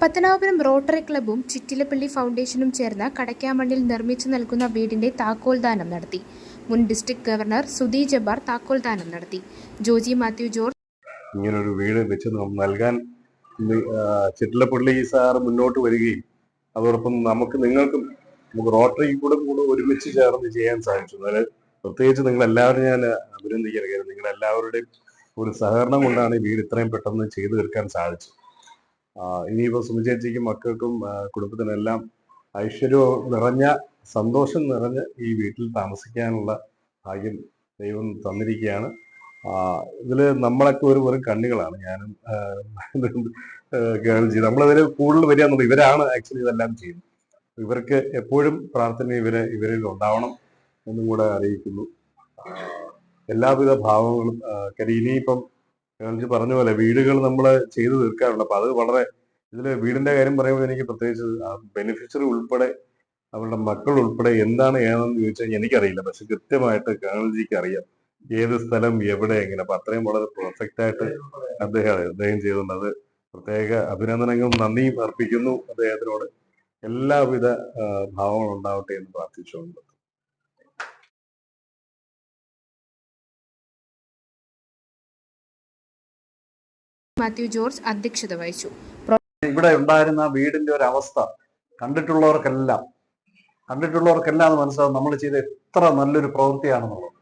Pathanapuram rotary ക്ലബ്ബും ചിറ്റിലപ്പള്ളി ഫൗണ്ടേഷനും ചേർന്ന് കടയ്ക്കാമണ്ണിൽ നിർമ്മിച്ചു നൽകുന്ന വീടിന്റെ താക്കോൽദാനം നടത്തി. മുൻ ഡിസ്ട്രിക്ട് ഗവർണർ സുധി ജബാർ താക്കോൽദാനം നടത്തി. ജോജി മാത്യു ജോർജ് ഇങ്ങനൊരു വീട് വെച്ച് നൽകാൻ ചിറ്റിലപ്പള്ളി സാർ മുന്നോട്ട് വരികയും അതോടൊപ്പം നമുക്ക് നിങ്ങൾക്കും നമുക്ക് റോട്ടറി കൂടെ കൂടെ ഒരുമിച്ച് ചേർന്ന് ചെയ്യാൻ സാധിച്ചു. അതിൽ പ്രത്യേകിച്ച് നിങ്ങൾ എല്ലാവരും ഞാൻ അഭിനന്ദിക്കുകയാണ്. കാര്യം നിങ്ങൾ എല്ലാവരുടെയും ഒരു സഹകരണം കൊണ്ടാണ് ഈ വീട് ഇത്രയും പെട്ടെന്ന് ചെയ്തു തീർക്കാൻ സാധിച്ചത്. ഇനിയിപ്പോ സുമിചേച്ചിക്കും മക്കൾക്കും കുടുംബത്തിനെല്ലാം ഐശ്വര്യവും നിറഞ്ഞ സന്തോഷം നിറഞ്ഞ ഈ വീട്ടിൽ താമസിക്കാനുള്ള ഭാഗ്യം ദൈവം തന്നിരിക്കുകയാണ്. ഇതിൽ നമ്മളൊക്കെ ഒരു വെറും കണ്ണികളാണ്. ഞാനും ചെയ്ത് നമ്മളതിൽ കൂടുതൽ വരിക എന്നുള്ളത് ഇവരാണ് ആക്ച്വലി ഇതെല്ലാം ചെയ്യുന്നത്. ഇവർക്ക് എപ്പോഴും പ്രാർത്ഥന ഇവരെ ഇവരിൽ ഉണ്ടാവണം എന്നും കൂടെ അറിയിക്കുന്നു. എല്ലാവിധ ഭാവങ്ങളും ഇനിയിപ്പം കേൾജി പറഞ്ഞ പോലെ വീടുകൾ നമ്മൾ ചെയ്തു തീർക്കാറുണ്ട്. അപ്പൊ അത് വളരെ ഇതിൽ വീടിന്റെ കാര്യം പറയുമ്പോൾ എനിക്ക് പ്രത്യേകിച്ച് ബെനിഫിഷ്യറി ഉൾപ്പെടെ അവരുടെ മക്കൾ ഉൾപ്പെടെ എന്താണ് ഏതെന്ന് ചോദിച്ചാൽ എനിക്കറിയില്ല. പക്ഷെ കൃത്യമായിട്ട് കേണൽജിക്ക് അറിയാം ഏത് സ്ഥലം എവിടെ എങ്ങനെ. അപ്പൊ അത്രയും വളരെ പെർഫെക്റ്റ് ആയിട്ട് അദ്ദേഹം അദ്ദേഹം ചെയ്തിട്ടുണ്ട് അത് പ്രത്യേക അഭിനന്ദനങ്ങളും നന്ദിയും അർപ്പിക്കുന്നു അദ്ദേഹത്തിനോട്. എല്ലാവിധ ഭാവങ്ങളും ഉണ്ടാവട്ടെ എന്ന് പ്രാർത്ഥിച്ചുകൊണ്ട്. മാത്യു ജോർജ് അധ്യക്ഷത വഹിച്ചു. ഇവിടെ ഉണ്ടായിരുന്ന വീടിന്റെ ഒരു അവസ്ഥ കണ്ടിട്ടുള്ളവർക്കെല്ലാം കണ്ടിട്ടുള്ളവർക്കെല്ലാം മനസ്സിലാവും നമ്മൾ ചെയ്ത എത്ര നല്ലൊരു പ്രവൃത്തിയാണെന്നുള്ളത്.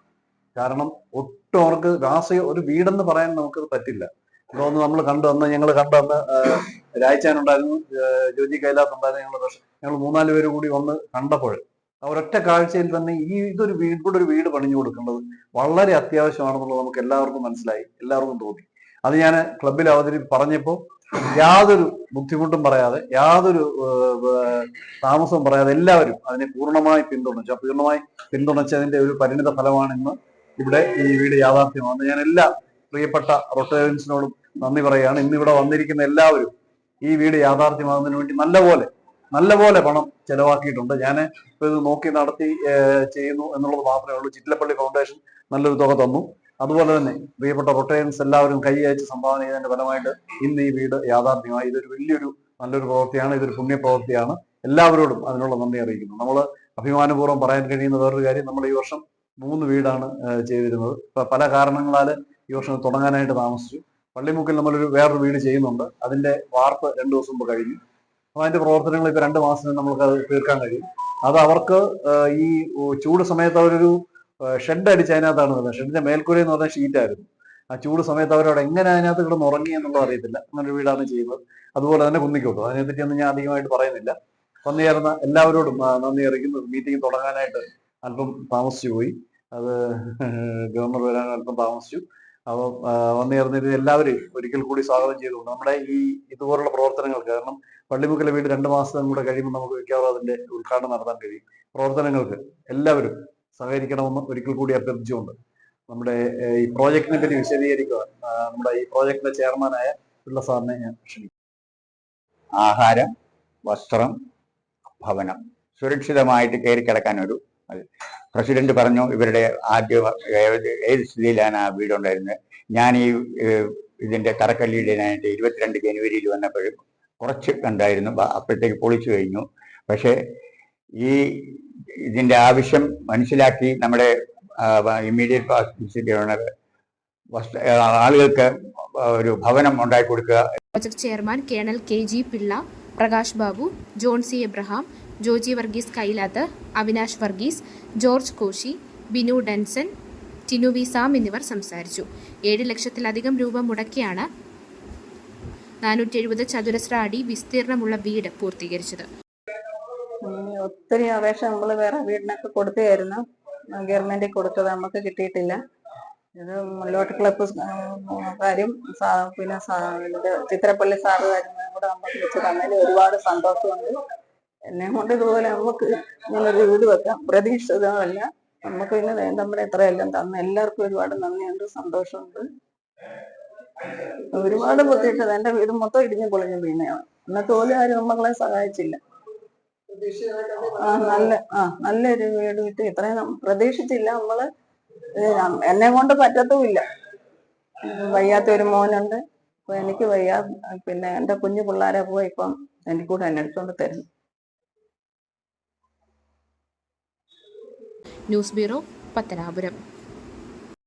കാരണം ഒട്ടും അവർക്ക് രാസ ഒരു വീടെന്ന് പറയാൻ നമുക്ക് പറ്റില്ല. ഇവിടെ വന്ന് നമ്മൾ കണ്ടു അന്ന് ഞങ്ങൾ കണ്ടു അന്ന് രായ്ച്ചാനുണ്ടായിരുന്നു ജോജി കൈലാസ് ഉണ്ടായിരുന്നു ഞങ്ങൾ പക്ഷെ ഞങ്ങൾ മൂന്നാൽ പേര് കൂടി വന്ന് കണ്ടപ്പോൾ ഒരൊറ്റ കാഴ്ചയിൽ തന്നെ ഈ ഇതൊരു വീട് ഇവിടെ ഒരു വീട് പണിഞ്ഞു കൊടുക്കേണ്ടത് വളരെ അത്യാവശ്യമാണെന്നുള്ളത് നമുക്ക് എല്ലാവർക്കും മനസ്സിലായി എല്ലാവർക്കും തോന്നി. അത് ഞാൻ ക്ലബിൽ അവതരി പറഞ്ഞപ്പോൾ യാതൊരു ബുദ്ധിമുട്ടും പറയാതെ യാതൊരു താമസവും പറയാതെ എല്ലാവരും അതിനെ പൂർണമായി പിന്തുണച്ചു. ആ പൂർണമായി പിന്തുണച്ചതിന്റെ ഒരു പരിണിത ഫലമാണ് ഇന്ന് ഇവിടെ ഈ വീട് യാഥാർത്ഥ്യമാകുന്നത്. ഞാൻ എല്ലാ പ്രിയപ്പെട്ട റൊട്ടേറിയൻസിനോടും നന്ദി പറയുകയാണ്. ഇന്ന് ഇവിടെ വന്നിരിക്കുന്ന എല്ലാവരും ഈ വീട് യാഥാർത്ഥ്യമാകുന്നതിന് വേണ്ടി നല്ലപോലെ നല്ലപോലെ പണം ചെലവാക്കിയിട്ടുണ്ട്. ഞാൻ ഇപ്പൊ ഇത് നോക്കി നടത്തി ചെയ്യുന്നു എന്നുള്ളത് മാത്രമേ ഉള്ളൂ. ചിറ്റിലപ്പള്ളി ഫൗണ്ടേഷൻ നല്ലൊരു തുക തന്നു. അതുപോലെ തന്നെ പ്രിയപ്പെട്ട റൊട്ടേൻസ് എല്ലാവരും കൈ അയച്ച് സംഭാവന ചെയ്തതിന്റെ ഫലമായിട്ട് ഇന്ന് ഈ വീട് യാഥാർത്ഥ്യമായി. ഇതൊരു വലിയൊരു നല്ലൊരു പ്രവൃത്തിയാണ് ഇതൊരു പുണ്യപ്രവൃത്തിയാണ്. എല്ലാവരോടും അതിനുള്ള നന്ദി അറിയിക്കുന്നു. നമ്മൾ അഭിമാനപൂർവം പറയാൻ കഴിയുന്ന വേറൊരു കാര്യം നമ്മൾ ഈ വർഷം മൂന്ന് വീടാണ് ചെയ്തിരുന്നത്. പല കാരണങ്ങളാൽ ഈ വർഷം തുടങ്ങാനായിട്ട് താമസിച്ചു. പള്ളിമുക്കിൽ നമ്മളൊരു വേറൊരു വീട് ചെയ്യുന്നുണ്ട്. അതിന്റെ വാർപ്പ് രണ്ടു ദിവസം മുമ്പ് കഴിഞ്ഞു. അപ്പൊ അതിന്റെ പ്രവർത്തനങ്ങൾ ഇപ്പൊ രണ്ട് മാസത്തിന് നമുക്ക് അത് തീർക്കാൻ കഴിയും. അത് അവർക്ക് ഈ ചൂട് സമയത്ത് അവരൊരു ഷെഡ് അടിച്ച് അതിനകത്താണ് നിന്നത് ഷെഡിന്റെ മേൽക്കൂര എന്ന് പറഞ്ഞാൽ ഷീറ്റായിരുന്നു ആ ചൂട് സമയത്ത് അവരോട് എങ്ങനെ അതിനകത്ത് കിടന്ന് ഉറങ്ങി എന്നുള്ളത് അറിയത്തില്ല. അങ്ങനെ വീടാണ് ചെയ്യുന്നത്. അതുപോലെ തന്നെ കുന്നിക്കോട്ടു അതിനെപ്പറ്റിയൊന്നും ഞാൻ അധികമായിട്ട് പറയുന്നില്ല. വന്നു ചേർന്ന എല്ലാവരോടും നന്ദി അറിയിക്കുന്നു. മീറ്റിംഗ് തുടങ്ങാനായിട്ട് അല്പം താമസിച്ചു പോയി. അത് ഗവർണർ വരാൻ അല്പം താമസിച്ചു. അപ്പം അപ്പോൾ വന്നുചേർന്നിട്ട് എല്ലാവരെയും ഒരിക്കൽ കൂടി സ്വാഗതം ചെയ്തുകൊണ്ട് നമ്മുടെ ഈ ഇതുപോലുള്ള പ്രവർത്തനങ്ങൾ കാരണം പള്ളിമുക്കിലെ വീട് രണ്ട് മാസം കൂടെ കഴിയുമ്പോൾ നമുക്ക് മിക്കവാറും അതിന്റെ ഉദ്ഘാടനം നടത്താൻ കഴിയും. പ്രവർത്തനങ്ങൾക്ക് എല്ലാവരും സഹകരിക്കണമെന്ന് ഒരിക്കൽ കൂടി അഭ്യർത്ഥിച്ചുകൊണ്ട് നമ്മുടെ ഈ പ്രോജക്റ്റിനെ പറ്റി വിശദീകരിക്കുക നമ്മുടെ ഈ പ്രോജക്റ്റിന്റെ ചെയർമാനായ പിള്ള സാറിനെ ഞാൻ ക്ഷണിക്കും ആഹാരം വസ്ത്രം ഭവനം സുരക്ഷിതമായിട്ട് കയറി കിടക്കാൻ ഒരു പ്രസിഡന്റ് പറഞ്ഞു ഇവരുടെ ആദ്യ ഏത് സ്ഥിതിയിലാണ് ആ വീടുണ്ടായിരുന്നത് ഞാൻ ഈ ഇതിന്റെ തറക്കല്ലിടാനായിട്ട് ഇരുപത്തിരണ്ട് ജനുവരിയിൽ വന്നപ്പോഴും കുറച്ച് കണ്ടായിരുന്നു. അപ്പോഴത്തേക്ക് പൊളിച്ചു കഴിഞ്ഞു. പക്ഷേ ഈ ഇതിന്റെ ആവശ്യം മനസ്സിലാക്കി നമ്മുടെ ഇമ്മീഡിയറ്റ് ഗവർണർ ഓണർ ആളുകൾക്ക് ഒരു ഭവനം ഉണ്ടാക്കി കൊടുക്കുക. Project chairman colonel K G Pillai Prakash Babu John C Abraham Joji Varghese Kailath Avinash Varghese George Koshy Binu Denson Tinu V Sam എന്നിവർ സംസാരിച്ചു. ഏഴ് ലക്ഷത്തിലധികം രൂപ മുടക്കിയാണ് നാനൂറ്റി എഴുപത് ചതുരശ്ര അടി വിസ്തീർണമുള്ള വീട് പൂർത്തീകരിച്ചത്. ഒത്തിരി അപേക്ഷ നമ്മൾ വേറെ വീടിനൊക്കെ കൊടുത്തായിരുന്നു ഗവൺമെന്റിൽ കൊടുത്തത് നമുക്ക് കിട്ടിയിട്ടില്ല. ഇത് മുല്ലോട്ട് ക്ലബ്ബ് കാര്യം പിന്നെ ചിത്രപ്പള്ളി സാറ് കാര്യങ്ങളും കൂടെ നമുക്ക് വെച്ച് തന്നതിൽ ഒരുപാട് സന്തോഷമുണ്ട്. എന്നെ കൊണ്ട് ഇതുപോലെ നമുക്ക് ഇങ്ങനൊരു വീട് വെക്കാം. പ്രതീക്ഷിതമല്ല നമുക്ക് ഇന്ന് നമ്മുടെ എത്രയെല്ലാം തന്ന എല്ലാവർക്കും ഒരുപാട് നന്ദിയുണ്ട് സന്തോഷമുണ്ട്. ഒരുപാട് ബുദ്ധിമുട്ടത് എന്റെ വീട് മൊത്തം ഇടിഞ്ഞു പൊളിഞ്ഞു വീണയാണ് എന്നിട്ട് പോലും ആരും നമ്മളെ സഹായിച്ചില്ല. ആ നല്ല ആ നല്ലൊരു വീട് കിട്ടി. ഇത്രയും പ്രതീക്ഷിച്ചില്ല നമ്മൾ. എന്നെ കൊണ്ട് പറ്റത്തുമില്ല. വയ്യാത്ത ഒരു മോനുണ്ട്. അപ്പൊ എനിക്ക് വയ്യ. പിന്നെ എന്റെ കുഞ്ഞു പിള്ളേരെ പോയി ഇപ്പം എനിക്ക് കൂടെ എടുത്തോണ്ട് തരുന്നു ന്യൂസ് ബ്യൂറോ പത്തനാപുരം.